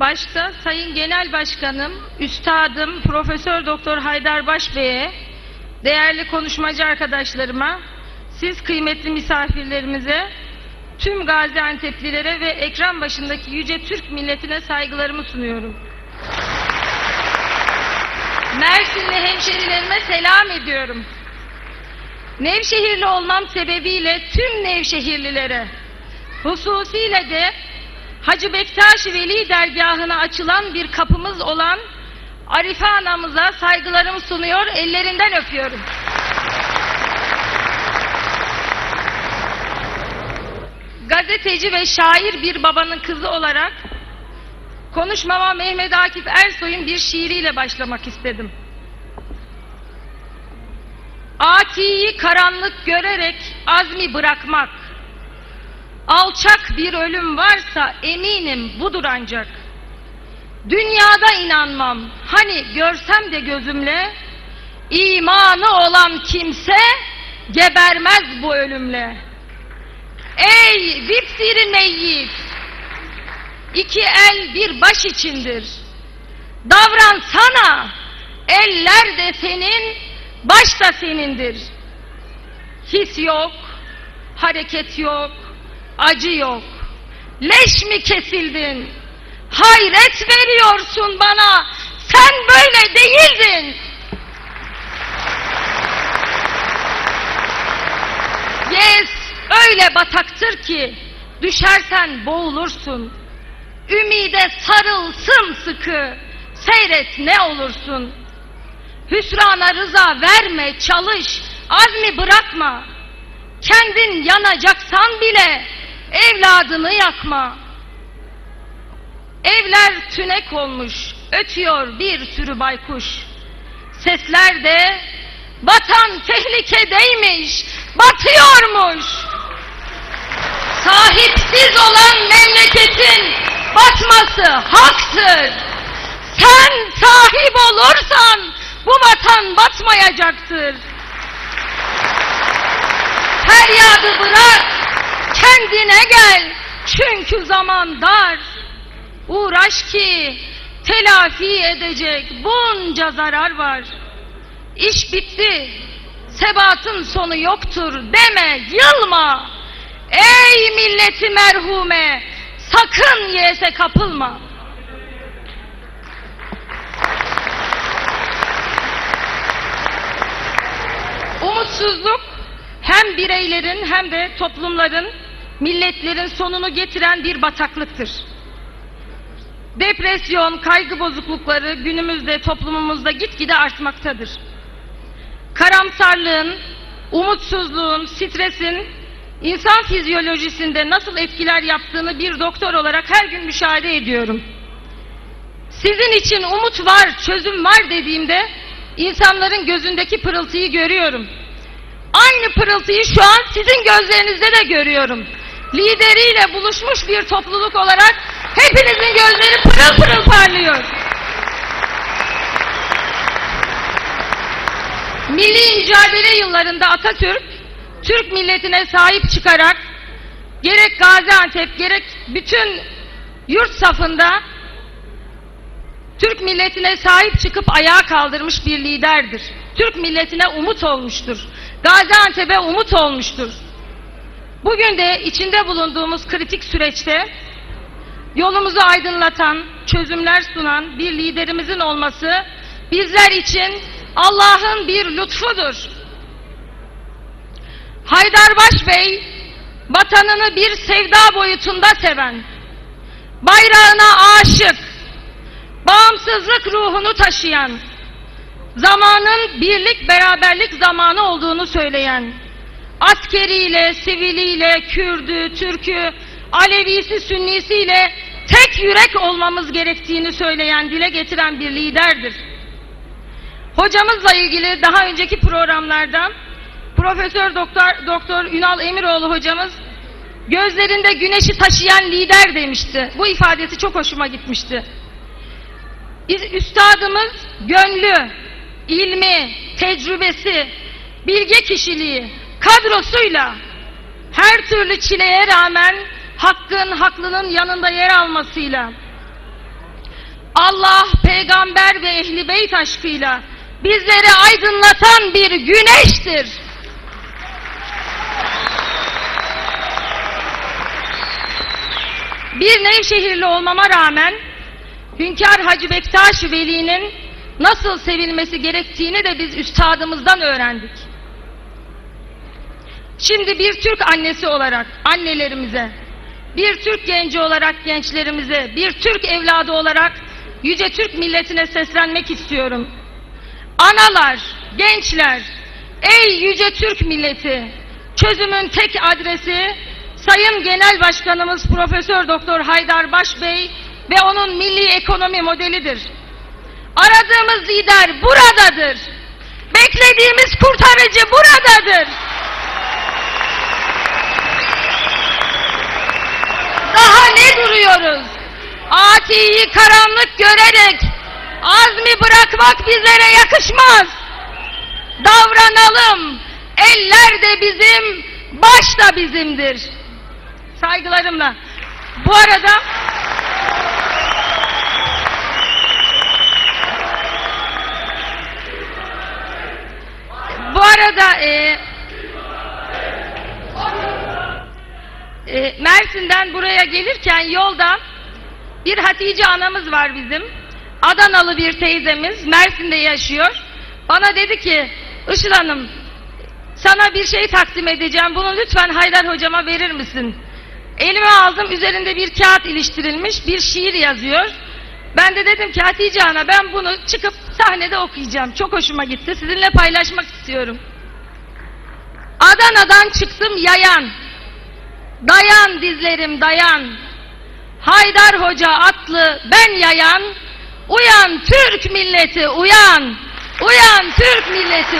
Başta Sayın Genel Başkanım, Üstadım Profesör Doktor Haydar Baş Bey'e, değerli konuşmacı arkadaşlarıma, siz kıymetli misafirlerimize, tüm Gaziantep'lilere ve ekran başındaki yüce Türk milletine saygılarımı sunuyorum. Mersinli hemşerilerime selam ediyorum. Nevşehirli olmam sebebiyle tüm Nevşehirlilere, hususiyle de Hacı Bektaş Veli dergahına açılan bir kapımız olan Arife anamıza saygılarımı sunuyor, ellerinden öpüyorum. Gazeteci ve şair bir babanın kızı olarak konuşmama Mehmet Akif Ersoy'un bir şiiriyle başlamak istedim. Akiyi karanlık görerek azmi bırakmak. Alçak bir ölüm varsa eminim budur ancak. Dünyada inanmam, hani görsem de gözümle, imanı olan kimse gebermez bu ölümle. Ey vipsiri meyyit, iki el bir baş içindir. Davransana, eller de senin, baş da senindir. His yok, hareket yok, acı yok. Leş mi kesildin? Hayret veriyorsun bana. Sen böyle değildin. Yes, öyle bataktır ki düşersen boğulursun. Ümide sarıl sımsıkı, seyret ne olursun. Hüsrana rıza verme, çalış, azmi bırakma. Kendin yanacaksan bile evladını yakma. Evler tünek olmuş, ötüyor bir sürü baykuş. Sesler de vatan tehlikedeymiş, batıyormuş. Sahipsiz olan memleketin batması haktır. Sen sahip olursan bu vatan batmayacaktır. Feryadı bırak, kendine gel, çünkü zaman dar. Uğraş ki telafi edecek bunca zarar var. İş bitti, sebatın sonu yoktur deme, yılma. Ey milleti merhume, sakın yese kapılma. Umutsuzluk hem bireylerin hem de toplumların, milletlerin sonunu getiren bir bataklıktır. Depresyon, kaygı bozuklukları günümüzde toplumumuzda gitgide artmaktadır. Karamsarlığın, umutsuzluğun, stresin insan fizyolojisinde nasıl etkiler yaptığını bir doktor olarak her gün müşahede ediyorum. Sizin için umut var, çözüm var dediğimde insanların gözündeki pırıltıyı görüyorum. Aynı pırıltıyı şu an sizin gözlerinizde de görüyorum. Lideriyle buluşmuş bir topluluk olarak hepinizin gözleri pırıl pırıl parlıyor. Milli mücadele yıllarında Atatürk, Türk milletine sahip çıkarak gerek Gaziantep gerek bütün yurt safında Türk milletine sahip çıkıp ayağa kaldırmış bir liderdir. Türk milletine umut olmuştur. Gaziantep'e umut olmuştur. Bugün de içinde bulunduğumuz kritik süreçte yolumuzu aydınlatan, çözümler sunan bir liderimizin olması bizler için Allah'ın bir lütfudur. Haydarbaş Bey vatanını bir sevda boyutunda seven, bayrağına aşık, bağımsızlık ruhunu taşıyan, zamanın birlik beraberlik zamanı olduğunu söyleyen, askeriyle, siviliyle, Kürdü, Türk'ü, Alevisi, Sünnisiyle tek yürek olmamız gerektiğini söyleyen, dile getiren bir liderdir. Hocamızla ilgili daha önceki programlarda Profesör Doktor Doktor Ünal Emiroğlu hocamız gözlerinde güneşi taşıyan lider demişti. Bu ifadesi çok hoşuma gitmişti. Üstadımız gönlü, ilmi, tecrübesi, bilge kişiliği, kadrosuyla her türlü çileye rağmen hakkın, haklının yanında yer almasıyla Allah, peygamber ve ehli beyt aşkıyla bizleri aydınlatan bir güneştir. Bir Nevşehirli olmama rağmen Hünkar Hacı Bektaş Veli'nin nasıl sevilmesi gerektiğini de biz üstadımızdan öğrendik. Şimdi bir Türk annesi olarak annelerimize, bir Türk genci olarak gençlerimize, bir Türk evladı olarak yüce Türk milletine seslenmek istiyorum. Analar, gençler, ey yüce Türk milleti, çözümün tek adresi Sayın Genel Başkanımız Profesör Doktor Haydar Baş Bey ve onun milli ekonomi modelidir. Aradığımız lider buradadır. Beklediğimiz kurtarıcı buradadır. Duruyoruz? Atiyi karanlık görerek azmi bırakmak bizlere yakışmaz. Davranalım. Eller de bizim, baş da bizimdir. Saygılarımla. Bu arada bu arada e, e, Mersin'den buraya gelirken yolda bir Hatice anamız var bizim. Adanalı bir teyzemiz. Mersin'de yaşıyor. Bana dedi ki Işıl Hanım sana bir şey takdim edeceğim. Bunu lütfen Haydar hocama verir misin? Elime aldım. Üzerinde bir kağıt iliştirilmiş. Bir şiir yazıyor. Ben de dedim ki Hatice Ana ben bunu çıkıp sahnede okuyacağım. Çok hoşuma gitti. Sizinle paylaşmak istiyorum. Adana'dan çıktım yayan. Dayan dizlerim dayan. Haydar Hoca atlı ben yayan. Uyan Türk milleti uyan. Uyan Türk milleti.